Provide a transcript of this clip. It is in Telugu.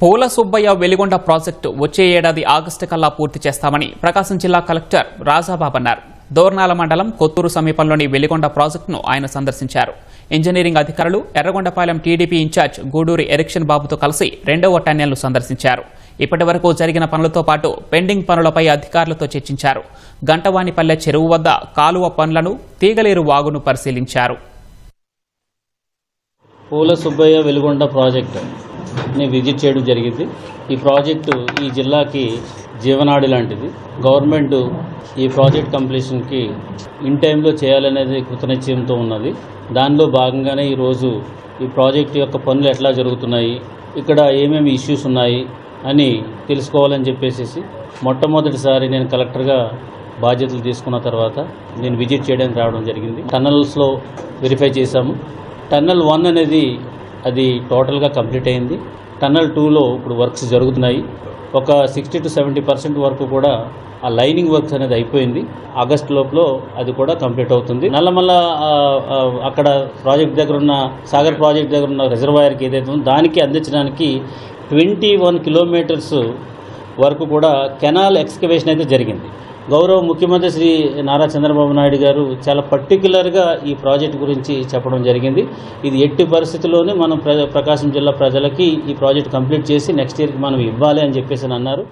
పూల సుబ్బయ్య వెలిగొండ ప్రాజెక్టు వచ్చే ఏడాది ఆగస్టు కల్లా పూర్తి చేస్తామని ప్రకాశం జిల్లా కలెక్టర్ రాజాబాబు అన్నారు. దోర్నాల మండలం కొత్తూరు సమీపంలోని వెలిగొండ ప్రాజెక్టును ఆయన సందర్శించారు. ఇంజనీరింగ్ అధికారులు Yerragondapalem TDP incharge Guduri erection బాబుతో కలిసి రెండవ టన్నెల్ను సందర్శించారు. ఇప్పటి వరకు జరిగిన పనులతో పాటు పెండింగ్ పనులపై అధికారులతో చర్చించారు. గంటవానిపల్లె చెరువు వద్ద కాలువ పనులను తీగలేరు వాగును పరిశీలించారు. పూల సుబ్బయ్య వెలుగొండ ప్రాజెక్టు. ని విజిట్ చేయడం జరిగింది. ఈ ప్రాజెక్టు ఈ జిల్లాకి జీవనాడి లాంటిది. గవర్నమెంట్ ఈ ప్రాజెక్ట్ కంప్లీషన్కి ఇన్ టైంలో చేయాలనేది కృతనిశ్చయంతో ఉన్నది. దానిలో భాగంగానే ఈరోజు ఈ ప్రాజెక్ట్ యొక్క పనులు ఎట్లా జరుగుతున్నాయి ఇక్కడ ఏమేమి ఇష్యూస్ ఉన్నాయి అని తెలుసుకోవాలని చెప్పేసి మొట్టమొదటిసారి నేను కలెక్టర్గా బాధ్యతలు తీసుకున్న తర్వాత నేను విజిట్ చేయడానికి రావడం జరిగింది. టన్నల్స్లో వెరిఫై చేశాము. టన్నల్ వన్ అనేది అది టోటల్గా కంప్లీట్ అయింది. టన్నల్ టూలో ఇప్పుడు వర్క్స్ జరుగుతున్నాయి. ఒక సిక్స్టీ టు సెవెంటీ పర్సెంట్ వరకు కూడా ఆ లైనింగ్ వర్క్స్ అనేది అయిపోయింది. ఆగస్ట్ లోపల అది కూడా కంప్లీట్ అవుతుంది. నల్లమల్ల అక్కడ ప్రాజెక్ట్ దగ్గర ఉన్న సాగర్ ప్రాజెక్ట్ దగ్గర ఉన్న రిజర్వాయర్కి ఏదైతే ఉందో దానికి అందించడానికి ట్వంటీ వన్ కిలోమీటర్స్ వరకు కూడా కెనాల్ ఎక్స్కవేషన్ అయితే జరిగింది. గౌరవ ముఖ్యమంత్రి శ్రీ నారా చంద్రబాబు నాయుడు గారు చాలా పర్టికులర్గా ఈ ప్రాజెక్ట్ గురించి చెప్పడం జరిగింది. ఇది ఎట్టి పరిస్థితుల్లోనే మనం ప్రకాశం జిల్లా ప్రజలకి ఈ ప్రాజెక్ట్ కంప్లీట్ చేసి నెక్స్ట్ ఇయర్కి మనం ఇవ్వాలి అని చెప్పేసి అని అన్నారు.